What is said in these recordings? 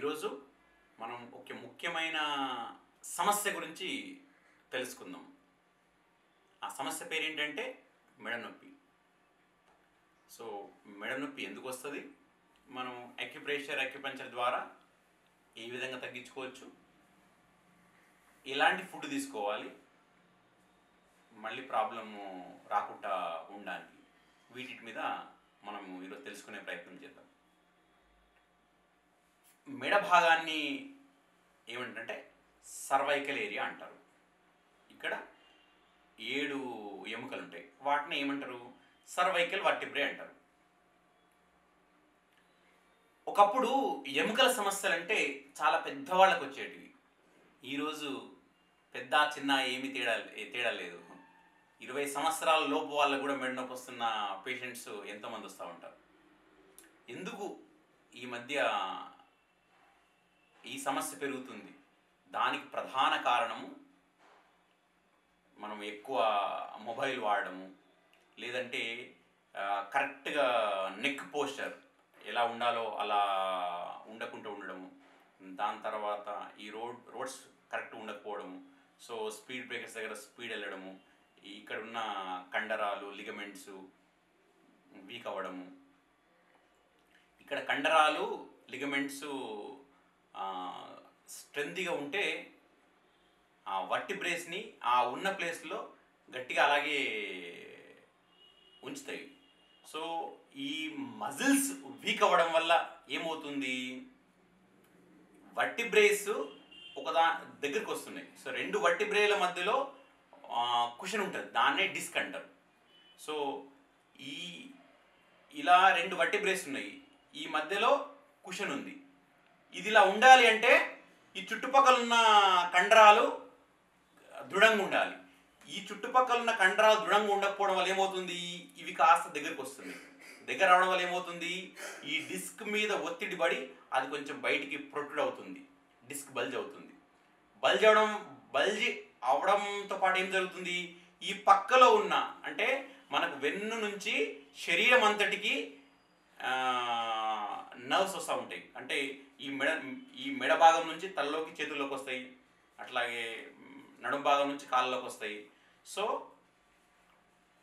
ఈరోజు మనం ఒక ముఖ్యమైన సమస్య గురించి తెలుసుకుందాం. ఆ సమస్య పేరు ఏంటంటే సో మెడనొప్పి ఎందుకు వస్తుంది? మనం అక్యుప్రెషర్ అక్యుపంచర్ ద్వారా ఏ విధంగా తగ్గించుకోవచ్చు? ఎలాంటి ఫుడ్ తీసుకోవాలి? మళ్ళీ ప్రాబ్లము రాకుండా ఉండడానికి వీటి మీద మనం ఈరోజు తెలుసుకునే ప్రయత్నం చేద్దాం. మెడ భాగాన్ని ఏమంటే సర్వైకల్ ఏరియా అంటారు. ఇక్కడ ఏడు ఎముకలు ఉంటాయి వాటిని ఏమంటారు? సర్వైకల్ వర్టిబ్రే అంటారు. ఒకప్పుడు ఎముకల సమస్యలు అంటే చాలా పెద్దవాళ్ళకు వచ్చేటివి ఈరోజు పెద్ద చిన్న ఏమి తేడా తేడా లేదు. ఇరవై సంవత్సరాల లోపు వాళ్ళకు కూడా మెడ నొప్పి వస్తున్న పేషెంట్స్ ఎంతోమంది వస్తూ ఉంటారు. ఎందుకు ఈ మధ్య ఈ సమస్య పెరుగుతుంది. దానికి ప్రధాన కారణము మనం ఎక్కువ మొబైల్ వాడడము లేదంటే కరెక్ట్గా నెక్ పోస్చర్ ఎలా ఉండాలో అలా ఉండకుండా ఉండడము. దాని తర్వాత ఈ రోడ్ రోడ్స్ కరెక్ట్ ఉండకపోవడము. సో స్పీడ్ బ్రేకర్స్ దగ్గర స్పీడ్ వెళ్ళడము. ఇక్కడ ఉన్న కండరాలు లిగమెంట్స్ వీక్ అవ్వడము. ఇక్కడ కండరాలు లిగమెంట్స్ స్ట్రెంత్గా ఉంటే ఆ వట్టి బ్రేస్ని ఆ ఉన్న ప్లేస్లో గట్టిగా అలాగే ఉంచుతాయి. సో ఈ మజిల్స్ వీక్ అవ్వడం వల్ల ఏమవుతుంది? వట్టి బ్రేస్ ఒకదా దగ్గరికి వస్తున్నాయి. సో రెండు వట్టి బ్రేల మధ్యలో కుషన్ ఉంటుంది. దాన్నే డిస్క్ అంటారు. సో ఈ ఇలా రెండు వట్టి బ్రేస్ ఉన్నాయి. ఈ మధ్యలో కుషన్ ఉంది. ఇది ఇలా ఉండాలి అంటే ఈ చుట్టుపక్కల ఉన్న కండరాలు దృఢంగా ఉండాలి. ఈ చుట్టుపక్కల ఉన్న కండరాలు దృఢంగా ఉండకపోవడం వల్ల ఏమవుతుంది? ఇవి కాస్త దగ్గరికి వస్తుంది. దగ్గర రావడం వల్ల ఏమవుతుంది? ఈ డిస్క్ మీద ఒత్తిడి పడి అది కొంచెం బయటికి ప్రొట్రుడ్ అవుతుంది. డిస్క్ బల్జ్ అవుతుంది. బల్జ్ అవడం బల్జ్ అవడంతో పాటు ఏం జరుగుతుంది? ఈ పక్కలో ఉన్న అంటే మనకు వెన్ను నుంచి శరీరం అంతటికి నర్వ్స్ వస్తూ ఉంటాయి. అంటే ఈ మెడ ఈ మెడ భాగం నుంచి తలలోకి చేతుల్లోకి వస్తాయి. అట్లాగే నడుం భాగం నుంచి కాళ్ళలోకి వస్తాయి. సో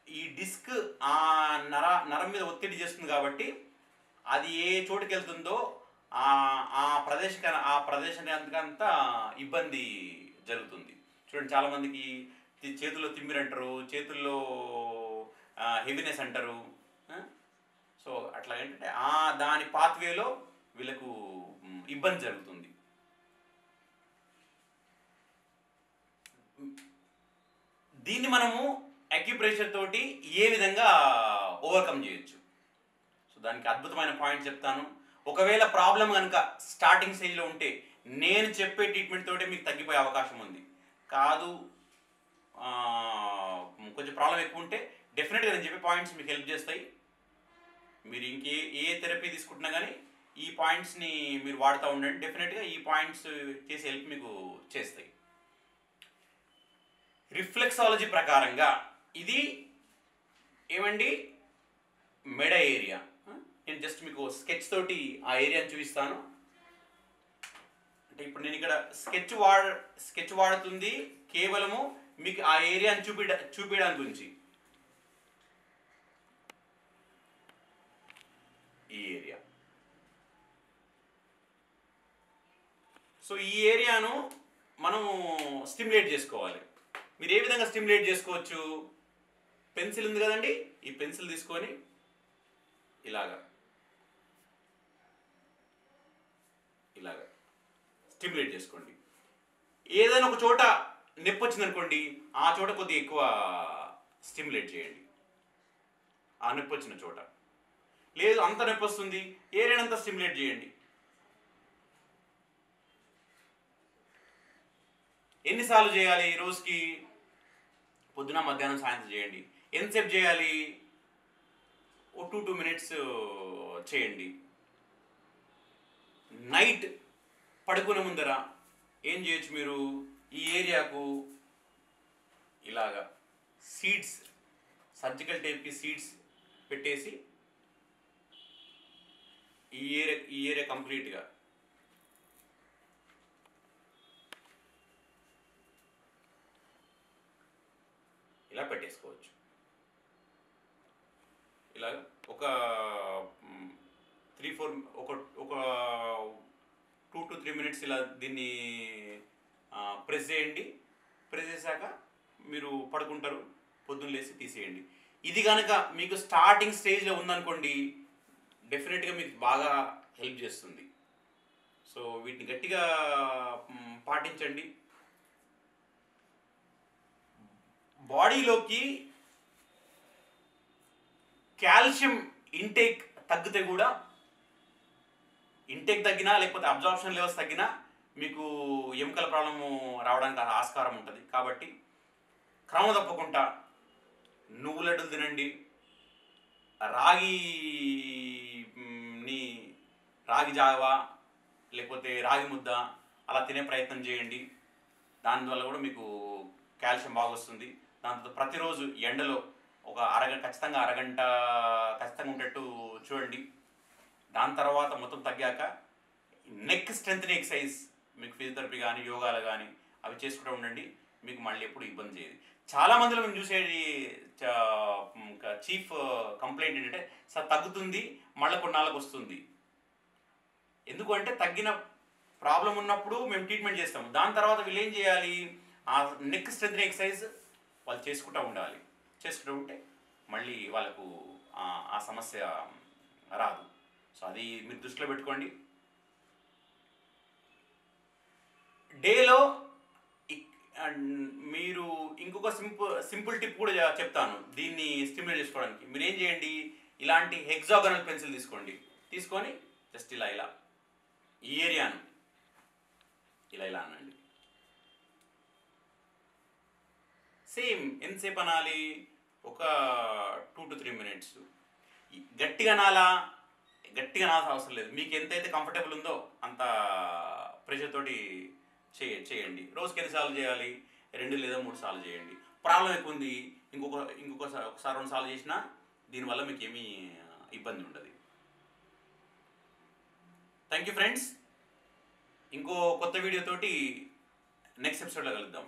ఈ డిస్క్ ఆ నర నరం మీద ఒత్తిడి చేస్తుంది కాబట్టి అది ఏ చోటుకి వెళ్తుందో ఆ ఆ ప్రదేశ ఆ ప్రదేశానికంతా ఇబ్బంది జరుగుతుంది. చూడండి చాలామందికి చేతుల్లో తిమ్మిరంటారు చేతుల్లో హెవీనెస్ అంటారు. అట్లా ఏంటంటే ఆ దాని పాత్వేలో వీళ్ళకు ఇబ్బంది జరుగుతుంది. దీన్ని మనము అక్యుప్రెషర్ తోటి ఏ విధంగా ఓవర్కమ్ చేయొచ్చు? సో దానికి అద్భుతమైన పాయింట్ చెప్తాను. ఒకవేళ ప్రాబ్లం కనుక స్టార్టింగ్ స్టేజ్లో ఉంటే నేను చెప్పే ట్రీట్మెంట్ తోటే మీకు తగ్గిపోయే అవకాశం ఉంది. కాదు కొంచెం ప్రాబ్లం ఎక్కువ ఉంటే డెఫినెట్గా నేను చెప్పే పాయింట్స్ మీకు హెల్ప్ చేస్తాయి. మీరు ఇంకే ఏ థెరపీ తీసుకుంటున్నా కానీ ఈ పాయింట్స్ని మీరు వాడుతూ ఉండండి. డెఫినెట్గా ఈ పాయింట్స్ చేసే హెల్ప్ మీకు చేస్తాయి. రిఫ్లెక్సాలజీ ప్రకారంగా ఇది ఏమండి? మెడ ఏరియా నేను జస్ట్ మీకు స్కెచ్ తోటి ఆ ఏరియాని చూపిస్తాను. అంటే ఇప్పుడు నేను ఇక్కడ స్కెచ్ వాడ స్కెచ్ వాడుతుంది. కేవలము మీకు ఆ ఏరియాని చూపిడ చూపించడానికి గురించి ఈ ఏరియా సో ఈ ఏరియాను మనం స్టిమ్యులేట్ చేసుకోవాలి. మీరు ఏ విధంగా స్టిమ్యులేట్ చేసుకోవచ్చు? పెన్సిల్ ఉంది కదండి ఈ పెన్సిల్ తీసుకొని ఇలాగా. ఇలాగా. స్టిమ్యులేట్ చేసుకోండి. ఏదైనా ఒక చోట నొప్పి వచ్చిందనుకోండి ఆ చోట కొద్దిగా ఎక్కువ స్టిమ్యులేట్ చేయండి. ఆ నొప్పి వచ్చిన చోట. లేదు అంత నొప్పి వస్తుంది ఏరియానంతా స్టిమ్యులేట్ చేయండి. ఎన్నిసార్లు చేయాలి ఈ రోజుకి? పొద్దున మధ్యాహ్నం సాయంత్రం చేయండి. ఎంతసేపు చేయాలి? ఓ టూ టూ మినిట్స్ చేయండి. నైట్ పడుకునే ముందర ఏం చేయొచ్చు మీరు? ఈ ఏరియాకు ఇలాగా సీడ్స్ సర్జికల్ టేప్కి సీడ్స్ పెట్టేసి ఈ ఏరియా ఈ ఏరియా కంప్లీట్గా ఇలా పెట్టేసుకోవచ్చు. ఇలా ఒక త్రీ ఫోర్ ఒక ఒక టూ టు త్రీ మినిట్స్ ఇలా దీన్ని ప్రెస్ చేయండి. ప్రెస్ చేశాక మీరు పడుకుంటారు. పొద్దున్న లేచి తీసేయండి. ఇది కనుక మీకు స్టార్టింగ్ స్టేజ్లో ఉందనుకోండి డెఫినెట్గా మీకు బాగా హెల్ప్ చేస్తుంది. సో వీటిని గట్టిగా పాటించండి. బాడీలోకి కాల్షియం ఇంటేక్ తగ్గితే కూడా ఇంటేక్ తగ్గినా లేకపోతే అబ్జార్ప్షన్ లెవెల్స్ తగ్గినా మీకు ఎముకల ప్రాబ్లము రావడానికి ఆస్కారం ఉంటుంది. కాబట్టి క్రమం తప్పకుండా నువ్వులడ్డులు తినండి. రాగి రాగి జావా లేకపోతే రాగి ముద్ద అలా తినే ప్రయత్నం చేయండి. దానివల్ల కూడా మీకు కాల్షియం బాగా వస్తుంది. దాంతో ప్రతిరోజు ఎండలో ఒక అరగంట ఖచ్చితంగా అరగంట ఖచ్చితంగా ఉండేట్టు చూడండి. దాని తర్వాత మొత్తం తగ్గాక నెక్ స్ట్రెంత్ని ఎక్సర్సైజ్ మీకు ఫిజియోథెరపీ కానీ యోగాలు కానీ అవి చేసుకుంటూ ఉండండి మీకు మళ్ళీ ఎప్పుడు ఇబ్బంది చేయదు. చాలా మందిలో మేము చూసేది చీఫ్ కంప్లైంట్ ఏంటంటే సార్ తగ్గుతుంది మళ్ళీ కొన్నాళ్ళకు వస్తుంది. ఎందుకు అంటే తగ్గిన ప్రాబ్లం ఉన్నప్పుడు మేము ట్రీట్మెంట్ చేస్తాము. దాని తర్వాత వీళ్ళు ఏం చేయాలి? ఆ నెక్ స్ట్రెంత్ ఎక్సర్సైజ్ వాళ్ళు చేసుకుంటూ ఉండాలి. చేసుకుంటూ ఉంటే మళ్ళీ వాళ్ళకు ఆ- సమస్య రాదు. సో అది మీరు దృష్టిలో పెట్టుకోండి. డేలో మీరు ఇంకొక సింపుల్ సింపుల్ టిప్ కూడా చెప్తాను. దీన్ని స్టిమ్యులేట్ చేసుకోవడానికి. మీరు ఏం చేయండి? ఇలాంటి హెగ్జాగనల్ పెన్సిల్ తీసుకోండి. తీసుకొని జస్ట్ ఇలా ఇలా. ఈ ఏరియాను. ఇలా ఇలా అనండి. సేమ్ ఎంతసేపు అనాలి? ఒక టూ టు త్రీ మినిట్స్. గట్టిగా అనాలా? గట్టిగా అనాల్సిన అవసరం లేదు. మీకు ఎంతైతే కంఫర్టబుల్ ఉందో అంత ప్రెషర్ తోటి చేయ చేయండి. రోజుకి ఎన్నిసార్లు చేయాలి? రెండు లేదా మూడు సార్లు చేయండి. ప్రాబ్లం ఎక్కువ ఉంది. ఇంకొక ఇంకొకసారి ఒకసారి రెండు సార్లు చేసినా దీనివల్ల మీకు ఏమీ ఇబ్బంది ఉండదు. థ్యాంక్ యూ ఫ్రెండ్స్ ఇంకో కొత్త వీడియోతోటి నెక్స్ట్ ఎపిసోడ్లో కలుద్దాం.